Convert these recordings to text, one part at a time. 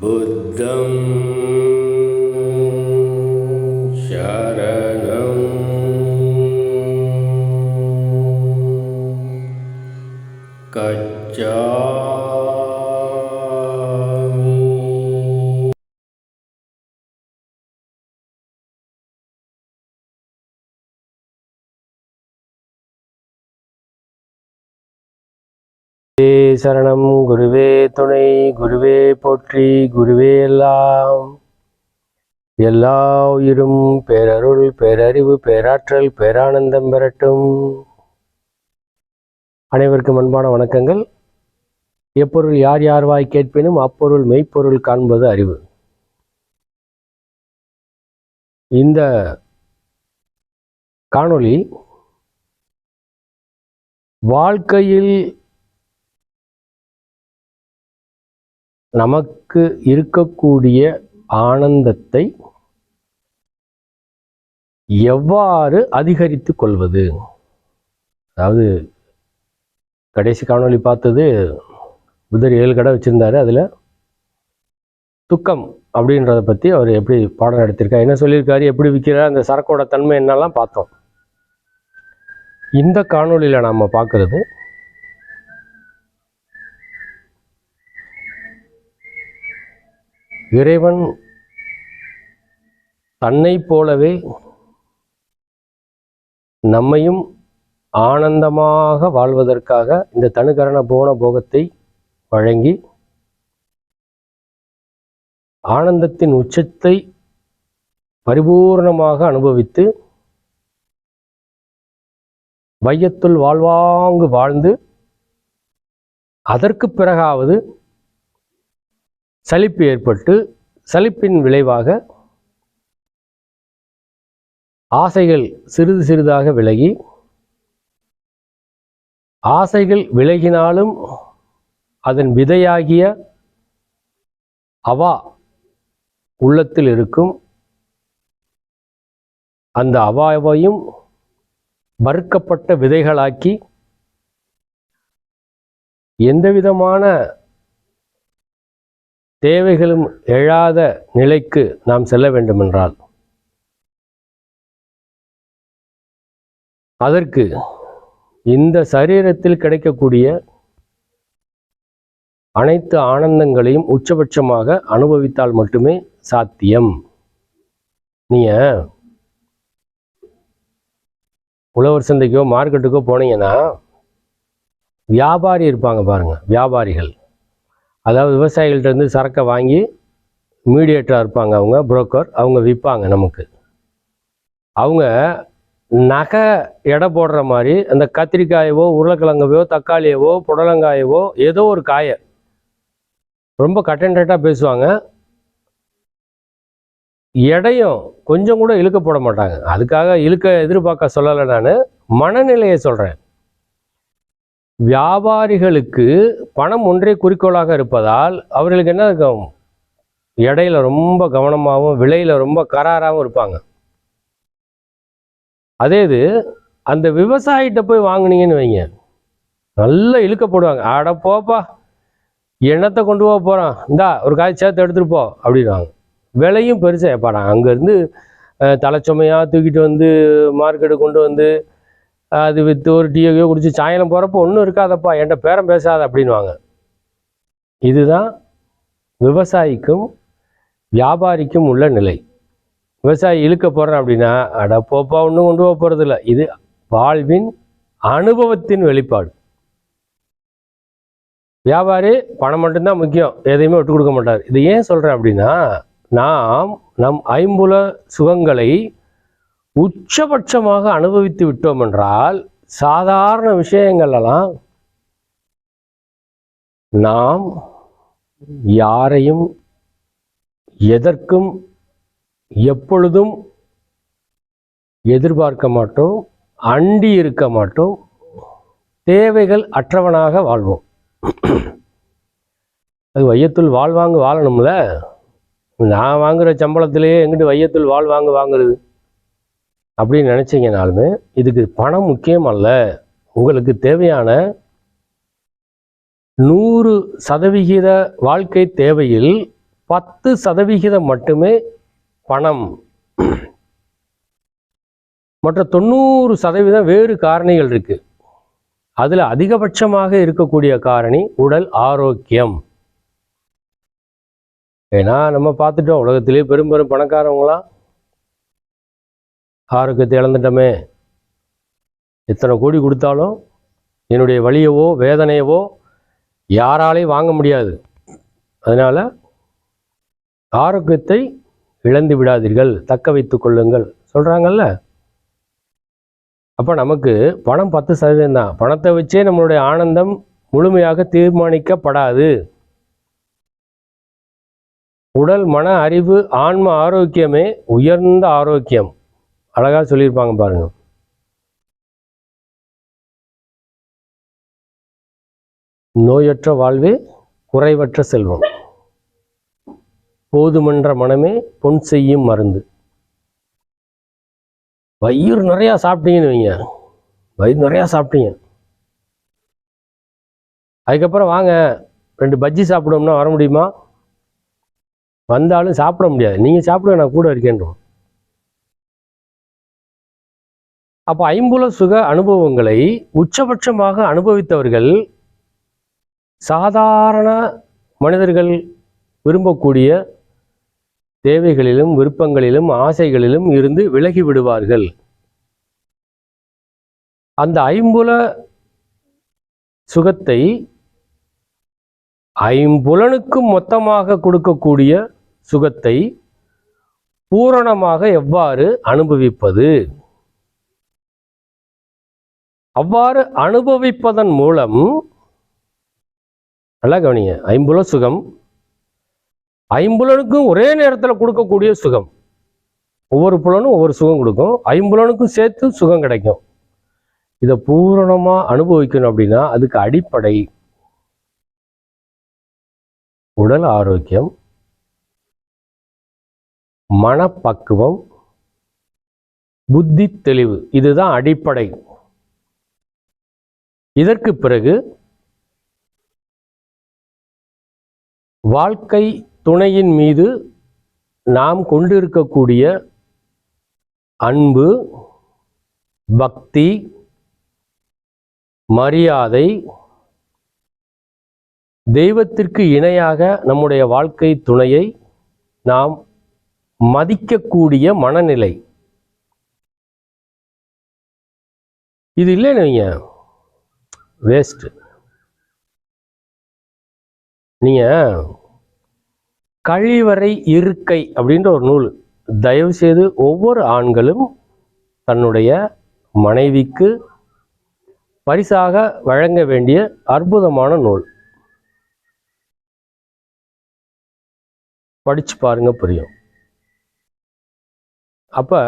बुद्धं சரணம். குருவே துணை குருவே போற்றி குருவே எல்லாம். எல்லா உயிரும் பேரருள் பேரறிவு பேராற்றல் பேரானந்தம் பெறட்டும். அனைவருக்கும் அன்பான வணக்கங்கள். எப்பொருள் யார் யார் வாய் கேட்பினும் அப்பொருள் மெய்ப்பொருள் காண்பது அறிவு. இந்த காணொளி வாழ்க்கையில் நமக்கு இருக்கக்கூடிய ஆனந்தத்தை எவ்வாறு அதிகரித்து கொள்வது? அதாவது கடைசி காணொளி பார்த்தது புதர் ஏழு கடை வச்சுருந்தாரு அதில் துக்கம் அப்படின்றத பற்றி அவர் எப்படி பாடம் நடத்திருக்கார் என்ன சொல்லியிருக்காரு எப்படி விற்கிறார் அந்த சரக்கோட தன்மை என்னெல்லாம் பார்த்தோம். இந்த காணொளியில் நாம் பார்க்குறது இறைவன் தன்னைப் போலவே நம்மையும் ஆனந்தமாக வாழ்வதற்காக இந்த தனுகரண போன போகத்தை வழங்கி ஆனந்தத்தின் உச்சத்தை பரிபூர்ணமாக அனுபவித்து வையத்துள் வாழ்வாங்கு வாழ்ந்து அதற்கு பிறகாவது சலிப்பு ஏற்பட்டு சலிப்பின் விளைவாக ஆசைகள் சிறிது சிறிதாக விலகி ஆசைகள் விலகினாலும் அதன் விதையாகிய அவா உள்ளத்தில் இருக்கும். அந்த அவாவையும் மறுக்கப்பட்ட விதைகளாக்கி எந்தவிதமான தேவைகளும் எழாத நிலைக்கு நாம் செல்ல வேண்டுமென்றால் அதற்கு இந்த சரீரத்தில் கிடைக்கக்கூடிய அனைத்து ஆனந்தங்களையும் உச்சபட்சமாக அனுபவித்தால் மட்டுமே சாத்தியம். நீங்க உழவர் சந்தைக்கோ மார்க்கெட்டுக்கோ போனீங்கன்னா வியாபாரி இருப்பாங்க பாருங்க வியாபாரிகள். அதாவது விவசாயிகள்கிட்ட இருந்து சரக்கை வாங்கி மீடியேட்டராக இருப்பாங்க அவங்க புரோக்கர் அவங்க விற்பாங்க நமக்கு. அவங்க நகை எடை போடுற மாதிரி அந்த கத்திரிக்காயவோ உருளைக்கிழங்கவோ தக்காளியவோ புடலங்காயவோ ஏதோ ஒரு காயை ரொம்ப கட்டன்டாக பேசுவாங்க. எடையும் கொஞ்சம் கூட இழுக்க போட மாட்டாங்க. அதுக்காக இழுக்க எதிர்பார்க்க சொல்லலை நான். மனநிலையை சொல்கிறேன் வியாபாரிகளுக்கு பணம் ஒன்றே குறிக்கோளாக இருப்பதால் அவர்களுக்கு என்ன இருக்கும்? இடையில ரொம்ப கவனமாகவும் விலையில ரொம்ப கராராகவும் இருப்பாங்க. அதே இது அந்த விவசாயிகிட்ட போய் வாங்கினீங்கன்னு வைங்க. நல்லா இழுக்க போடுவாங்க. அட போப்பா எண்ணத்தை கொண்டு போக போகிறான் இந்தா ஒரு காய் சேர்த்து எடுத்துகிட்டு போ அப்படின்வாங்க விலையும் பெருசாக ஏப்பாடா அங்கேருந்து தலைச்சுமையாக தூக்கிட்டு வந்து மார்க்கெட்டு கொண்டு வந்து அது விற்று ஒரு டீயோ குடிச்சு சாயங்காலம் போகிறப்போ ஒன்றும் இருக்காதப்பா என்கிட்ட பேரம் பேசாத அப்படின்வாங்க இதுதான் விவசாயிக்கும் வியாபாரிக்கும் உள்ள நிலை. விவசாயி இழுக்க போகிறேன் அப்படின்னா அட போப்பா ஒன்றும் கொண்டு போக போகிறதில்ல இது வாழ்வின் அனுபவத்தின் வெளிப்பாடு. வியாபாரி பணம் மட்டும்தான் முக்கியம் எதையுமே விட்டு கொடுக்க மாட்டார். இது ஏன் சொல்கிறேன் அப்படின்னா நாம் நம் ஐம்புல சுகங்களை உச்சபட்சமாக அனுபவித்து விட்டோம் என்றால் சாதாரண விஷயங்களெல்லாம் நாம் யாரையும் எதற்கும் எப்பொழுதும் எதிர்பார்க்க மாட்டோம் அண்டி இருக்க மாட்டோம் தேவைகள் அற்றவனாக வாழ்வோம். அது வையத்துள் வாழ்வாங்க வாழணும்ல? நான் வாங்குற சம்பளத்திலேயே எங்கிட்டு வையத்துள் வாழ்வாங்க வாங்குறது? அப்படின்னு நினச்சிங்கனாலுமே இதுக்கு பணம் முக்கியம் அல்ல உங்களுக்கு தேவையான நூறு சதவிகித வாழ்க்கை தேவையில் பத்து சதவிகிதம் மட்டுமே பணம். மற்ற தொண்ணூறு சதவீதம் வேறு காரணிகள் இருக்கு. அதில் அதிகபட்சமாக இருக்கக்கூடிய காரணி உடல் ஆரோக்கியம். ஏன்னா நம்ம பார்த்துட்டோம் உலகத்திலே பெரும் பெரும் பணக்காரவங்களாம். ஆரோக்கியத்தை இழந்துட்டோமே எத்தனை கோடி கொடுத்தாலும் என்னுடைய வலியவோ வேதனையவோ யாராலையும் வாங்க முடியாது. அதனால் ஆரோக்கியத்தை இழந்து விடாதீர்கள். தக்க வைத்து கொள்ளுங்கள். சொல்கிறாங்கல்ல அப்போ நமக்கு பணம் பத்து சதவீதம் தான். பணத்தை வச்சே நம்மளுடைய ஆனந்தம் முழுமையாக தீர்மானிக்கப்படாது. உடல் மன அறிவு ஆன்ம ஆரோக்கியமே உயர்ந்த ஆரோக்கியம். அழகா சொல்லியிருப்பாங்க பாருங்க. நோயற்ற வாழ்வே குறைவற்ற செல்வம். போதுமன்ற மனமே பொன் செய்யும் மருந்து. வயிறு நிறையா சாப்பிட்டீங்கன்னு வைங்க. வயிறு நிறையா சாப்பிட்டீங்க. அதுக்கப்புறம் வாங்க. ரெண்டு பஜ்ஜி சாப்பிடுவோம்னா வர முடியுமா? வந்தாலும் சாப்பிட முடியாது. நீங்கள் சாப்பிடுங்க நான் கூட இருக்கேன்றோம். அப்போ ஐம்புல சுக அனுபவங்களை உச்சபட்சமாக அனுபவித்தவர்கள் சாதாரண மனிதர்கள் விரும்பக்கூடிய தேவைகளிலும் விருப்பங்களிலும் ஆசைகளிலும் இருந்து விலகி விடுவார்கள். அந்த ஐம்புல சுகத்தை ஐம்புலனுக்கும் மொத்தமாக கொடுக்கக்கூடிய சுகத்தை பூரணமாக எவ்வாறு அனுபவிப்பது? அவ்வாறு அனுபவிப்பதன் மூலம் நல்லா கவனிங்க ஐம்புல சுகம். ஐம்புலனுக்கும் ஒரே நேரத்தில் கொடுக்கக்கூடிய சுகம். ஒவ்வொரு புலனும் ஒவ்வொரு சுகம் கொடுக்கும். ஐம்புலனுக்கும் சேர்த்து சுகம் கிடைக்கும். இதை பூரணமாக அனுபவிக்கணும் அப்படின்னா அதுக்கு அடிப்படை. உடல் ஆரோக்கியம் மனப்பக்குவம் புத்தி தெளிவு. இதுதான் அடிப்படை. இதற்கு பிறகு வாழ்க்கை துணையின் மீது நாம் கொண்டிருக்கக்கூடிய அன்பு பக்தி மரியாதை தெய்வத்திற்கு இணையாக நம்முடைய வாழ்க்கை துணையை நாம் மதிக்கக்கூடிய மனநிலை. இது இல்லைன்னு வைங்க. வேஸ்ட் நீங்க கழிவறை இருக்கை அப்படின்ற ஒரு நூல் தயவு செய்து ஒவ்வொரு ஆண்களும் தன்னுடைய மனைவிக்கு பரிசாக வழங்க வேண்டிய அற்புதமான நூல். படிச்சு பாருங்க புரியும். அப்போ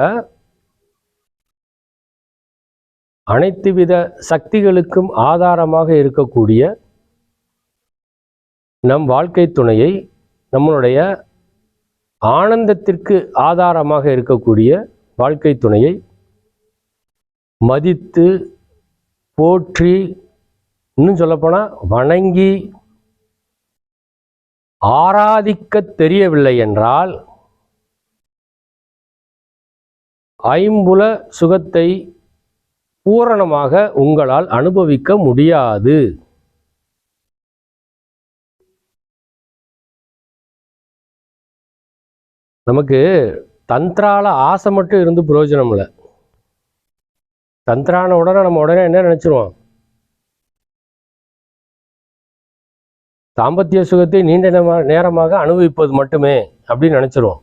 அனைத்து வித சக்திகளுக்கும் ஆதாரமாக இருக்கக்கூடிய நம் வாழ்க்கை துணையை நம்மளுடைய ஆனந்தத்திற்கு ஆதாரமாக இருக்கக்கூடிய வாழ்க்கை துணையை மதித்து போற்றி இன்னும் சொல்லப்போனால் வணங்கி ஆராதிக்க தெரியவில்லை என்றால் ஐம்புல சுகத்தை பூரணமாக உங்களால் அனுபவிக்க முடியாது. நமக்கு தந்திரால ஆசை மட்டும் இருந்து பிரயோஜனம் இல்லை. தந்திரான உடனே நம்ம உடனே என்ன நினச்சிருவோம்? தாம்பத்திய சுகத்தை நீண்ட நேரமா- நேரமாக அனுபவிப்பது மட்டுமே அப்படின்னு நினச்சிருவோம்.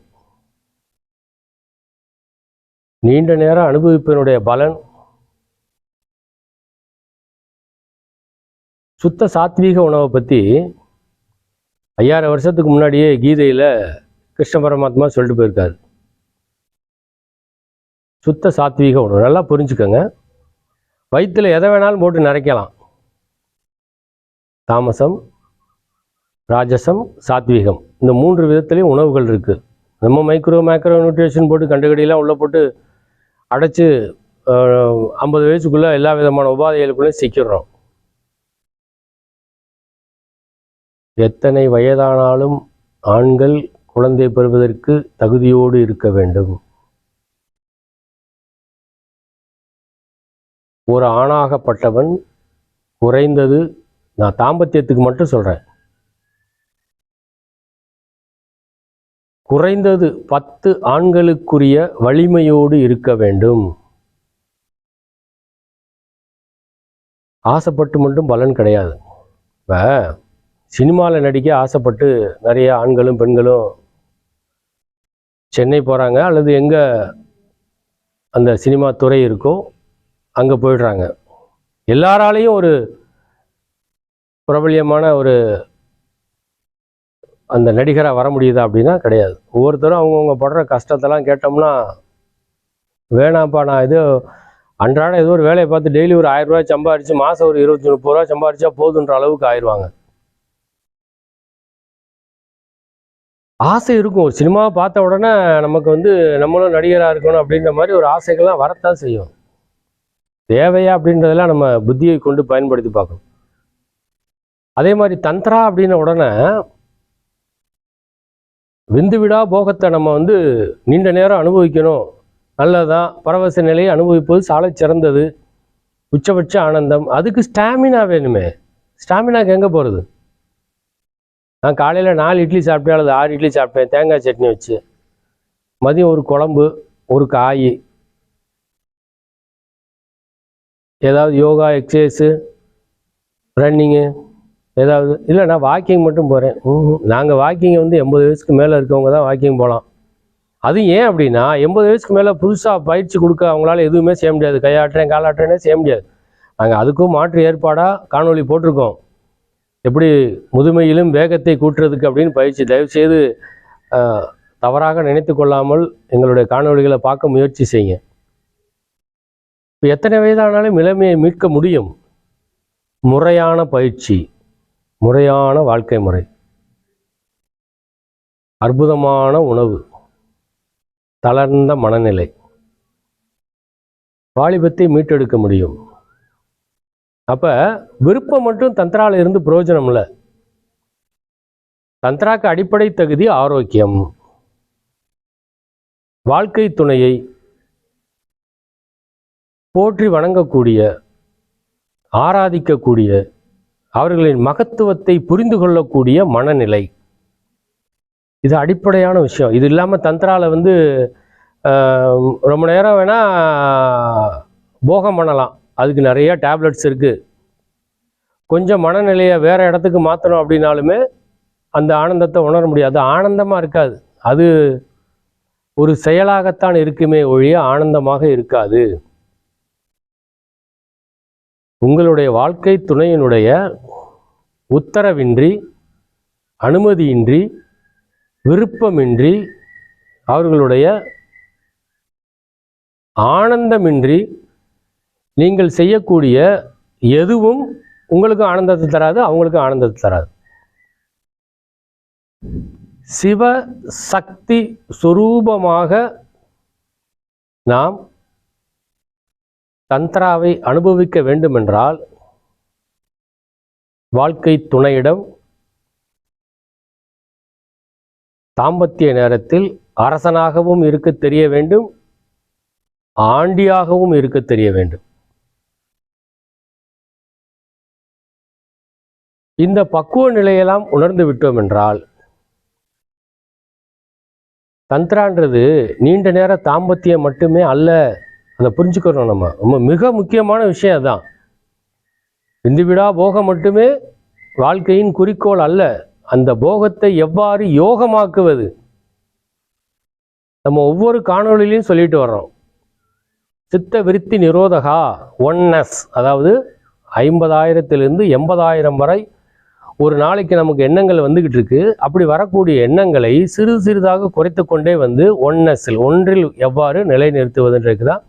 நீண்ட நேரம் அனுபவிப்பதனுடைய பலன் சுத்த சாத்வீக உணவை பற்றி ஐயாயிரம் வருஷத்துக்கு முன்னாடியே கீதையில் கிருஷ்ண பரமாத்மா சொல்லிட்டு போயிருக்காரு. சுத்த சாத்வீக உணவு. நல்லா புரிஞ்சுக்கோங்க. வயிற்றில் எதை வேணாலும் போட்டு நிறைக்கலாம் தாமசம் ராஜசம் சாத்வீகம். இந்த மூன்று விதத்துலேயும் உணவுகள் இருக்குது நம்ம மைக்ரோ மேக்ரோ நியூட்ரிஷன் போட்டு கண்டுகடியெல்லாம் உள்ளே போட்டு அடைச்சி ஐம்பது வயசுக்குள்ளே எல்லா விதமான உபாதைகளுக்குள்ளேயும் சிக்கிடுறோம். எத்தனை வயதானாலும் ஆண்கள் குழந்தை பெறுவதற்கு தகுதியோடு இருக்க வேண்டும். ஒரு ஆணாகப்பட்டவன் குறைந்தது நான் தாம்பத்தியத்துக்கு மட்டும் சொல்கிறேன் குறைந்தது பத்து ஆண்களுக்குரிய வலிமையோடு இருக்க வேண்டும். ஆசைப்பட்டு மட்டும் பலன் கிடையாது. இப்போ சினிமாவில் நடிக்க ஆசைப்பட்டு நிறைய ஆண்களும் பெண்களும் சென்னை போகிறாங்க அல்லது எங்கே அந்த சினிமா துறை இருக்கோ அங்கே போயிடுறாங்க. எல்லாராலையும் ஒரு பிரபல்யமான ஒரு அந்த நடிகராக வர முடியுதா அப்படின்னா கிடையாது. ஒவ்வொருத்தரும் அவங்கவுங்க படுற கஷ்டத்தெல்லாம் கேட்டோம்னா வேணாம்ப்பா நான் இது அன்றாட ஏதோ ஒரு வேலையை பார்த்து டெய்லி ஒரு ஆயிரம் ரூபாய் சம்பாரித்து மாதம் ஒரு இருபத்தி முப்பது ரூபா சம்பாரிச்சா போதுன்ற அளவுக்கு ஆயிடுவாங்க ஆசை இருக்கும். ஒரு சினிமாவை பார்த்த உடனே நமக்கு வந்து நம்மளும் நடிகராக இருக்கணும் அப்படின்ற மாதிரி ஒரு ஆசைகள்லாம் வரத்தான் செய்யும். தேவையா அப்படின்றதெல்லாம் நம்ம புத்தியை கொண்டு பயன்படுத்தி பார்க்கணும். அதே மாதிரி தந்திரா அப்படின்ன உடனே விந்துவிடா போகத்தை நம்ம வந்து நீண்ட நேரம் அனுபவிக்கணும். நல்லதான் பரவச நிலையை அனுபவிப்பது சாலை சிறந்தது. உச்சபட்ச ஆனந்தம். அதுக்கு ஸ்டாமினா வேணுமே. ஸ்டாமினாக்கு எங்கே போகிறது நான் காலையில் நாலு இட்லி சாப்பிட்டேன் அல்லது ஆறு இட்லி சாப்பிட்டேன் தேங்காய் சட்னி வச்சு. மதியம் ஒரு குழம்பு ஒரு காய். ஏதாவது யோகா எக்ஸசைஸு ரன்னிங்கு ஏதாவது. இல்லை நான் வாக்கிங் மட்டும் போகிறேன் நாங்கள் வாக்கிங் வந்து எண்பது வயசுக்கு மேலே இருக்கவங்க தான் வாக்கிங் போகலாம் அது ஏன் அப்படின்னா எண்பது வயசுக்கு மேலே புதுசாக பயிற்சி கொடுக்க அவங்களால எதுவுமே செய்ய முடியாது. கையாட்டுறேன் காலாட்டுறேனே செய்ய முடியாது. நாங்கள் அதுக்கும் மாற்று ஏற்பாடாக காணொளி போட்டிருக்கோம். எப்படி முதுமையிலும் வேகத்தை கூட்டுறதுக்கு அப்படின்னு பயிற்சி தயவுசெய்து தவறாக நினைத்து கொள்ளாமல் எங்களுடைய காணொளிகளை பார்க்க முயற்சி செய்யுங்க. இப்போ எத்தனை வயதானாலும் இளமையை மீட்க முடியும். முறையான பயிற்சி முறையான வாழ்க்கை முறை. அற்புதமான உணவு தளர்ந்த மனநிலை. வாலிபத்தை மீட்டெடுக்க முடியும். அப்போ விருப்பம் மட்டும் தந்திராவில் இருந்து பிரயோஜனம் இல்லை தந்திராக்கு அடிப்படை தகுதி ஆரோக்கியம். வாழ்க்கை துணையை போற்றி வணங்கக்கூடிய ஆராதிக்கக்கூடிய அவர்களின் மகத்துவத்தை புரிந்து கொள்ளக்கூடிய மனநிலை. இது அடிப்படையான விஷயம். இது இல்லாமல் தந்திராவில் வந்து ரொம்ப நேரம் வேணால் போகம் பண்ணலாம். அதுக்கு நிறைய டேப்லெட்ஸ் இருக்குது கொஞ்சம் மனநிலையை வேறு இடத்துக்கு மாற்றணும் அப்படின்னாலுமே அந்த ஆனந்தத்தை உணர முடியாது. ஆனந்தமாக இருக்காது. அது ஒரு செயலாகத்தான் இருக்குமே ஒழிய ஆனந்தமாக இருக்காது. உங்களுடைய வாழ்க்கை துணையினுடைய உத்தரவின்றி அனுமதியின்றி விருப்பமின்றி அவர்களுடைய ஆனந்தமின்றி நீங்கள் செய்யக்கூடிய எதுவும் உங்களுக்கு ஆனந்தத்தை தராது அவங்களுக்கு ஆனந்தத்தை தராது. சிவ சக்தி சுரூபமாக நாம் தந்திராவை அனுபவிக்க வேண்டுமென்றால் வாழ்க்கை துணையிடம் தாம்பத்திய நேரத்தில் அரசனாகவும் இருக்க தெரிய வேண்டும் ஆண்டியாகவும் இருக்க தெரிய வேண்டும். இந்த பக்குவ நிலையெல்லாம் உணர்ந்து விட்டோம் என்றால் தந்திரான்றது நீண்ட நேர தாம்பத்தியம் மட்டுமே அல்ல. அதை புரிஞ்சுக்கிறோம் நம்ம. ரொம்ப மிக முக்கியமான விஷயம் அதான். இந்த விடா போகம் மட்டுமே வாழ்க்கையின் குறிக்கோள் அல்ல. அந்த போகத்தை எவ்வாறு யோகமாக்குவது? நம்ம ஒவ்வொரு காணொளியிலையும் சொல்லிட்டு வர்றோம். சித்த விருத்தி நிரோதகா ஒன்னஸ் அதாவது ஐம்பதாயிரத்திலிருந்து எண்பதாயிரம் வரை ஒரு நாளைக்கு நமக்கு எண்ணங்கள் வந்துக்கிட்டு இருக்கு. அப்படி வரக்கூடிய எண்ணங்களை சிறு சிறிதாக குறைத்து கொண்டே வந்து ஒன்னஸில் ஒன்றில் எவ்வாறு நிலைநிறுத்துவதுன்றது தான்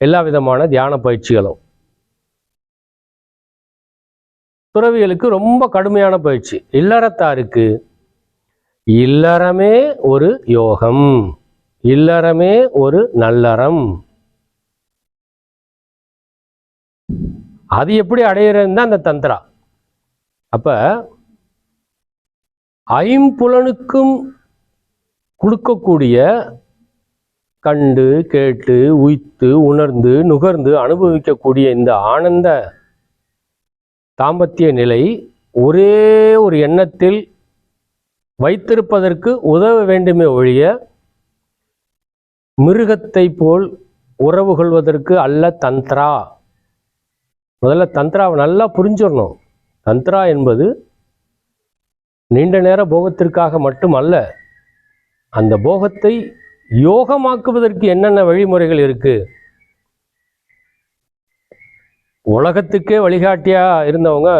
எல்லா விதமான தியான பயிற்சிகளும். துறவிகளுக்கு ரொம்ப கடுமையான பயிற்சி. இல்லறத்தாருக்கு இல்லறமே ஒரு யோகம். இல்லறமே ஒரு நல்லறம். அது எப்படி அடையிறதுன்னு தான் அந்த தந்திரா. அப்போ ஐம்புலனுக்கும் கொடுக்கக்கூடிய கண்டு கேட்டு உய்த்து உணர்ந்து நுகர்ந்து அனுபவிக்கக்கூடிய இந்த ஆனந்த தாம்பத்திய நிலை ஒரே ஒரு எண்ணத்தில் வைத்திருப்பதற்கு உதவ வேண்டுமே ஒழிய மிருகத்தை போல் உறவு கொள்வதற்கு அல்ல தந்த்ரா. முதல்ல தந்த்ராவை நல்லா புரிஞ்சிடணும். தந்திரா என்பது நீண்ட நேர போகத்திற்காக மட்டுமல்ல அந்த போகத்தை யோகமாக்குவதற்கு என்னென்ன வழிமுறைகள் இருக்கு? உலகத்துக்கே வழிகாட்டியா இருந்தவங்க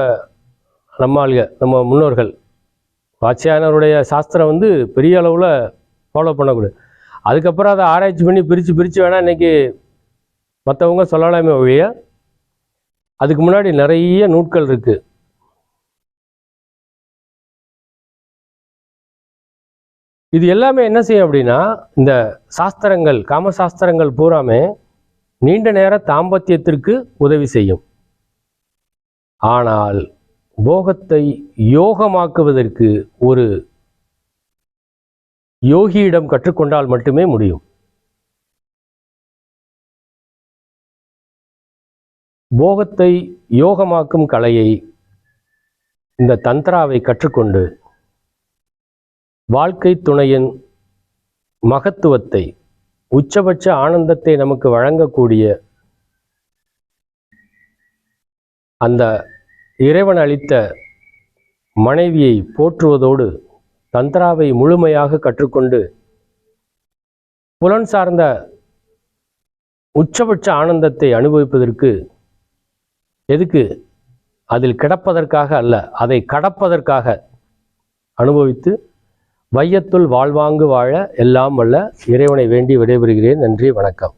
நம்மாளுக நம்ம முன்னோர்கள். வாட்சியானவருடைய சாஸ்திரம் வந்து பெரிய அளவில் ஃபாலோ பண்ணக்கூடாது. அதுக்கப்புறம் அதை ஆராய்ச்சி பண்ணி பிரித்து பிரித்து வேணால் இன்றைக்கி மற்றவங்க சொல்லலாமே ஒழிய அதுக்கு முன்னாடி நிறைய நூட்கள் இருக்குது இது எல்லாமே என்ன செய்யும் அப்படின்னா இந்த சாஸ்திரங்கள் காமசாஸ்திரங்கள் பூராமே நீண்ட நேர தாம்பத்தியத்திற்கு உதவி செய்யும். ஆனால் போகத்தை யோகமாக்குவதற்கு ஒரு யோகியிடம் கற்றுக்கொண்டால் மட்டுமே முடியும். போகத்தை யோகமாக்கும் கலையை இந்த தந்திராவை கற்றுக்கொண்டு வாழ்க்கை துணையின் மகத்துவத்தை உச்சபட்ச ஆனந்தத்தை நமக்கு வழங்கக்கூடிய அந்த இறைவன் அளித்த மனைவியை போற்றுவதோடு தந்திராவை முழுமையாக கற்றுக்கொண்டு புலன் சார்ந்த உச்சபட்ச ஆனந்தத்தை அனுபவிப்பதற்கு எதுக்கு? அதில் கிடப்பதற்காக அல்ல அதை கடப்பதற்காக அனுபவித்து வையத்துள் வாழ்வாங்கு வாழ எல்லாம் வல்ல இறைவனை வேண்டி விடைபெறுகிறேன். நன்றி வணக்கம்.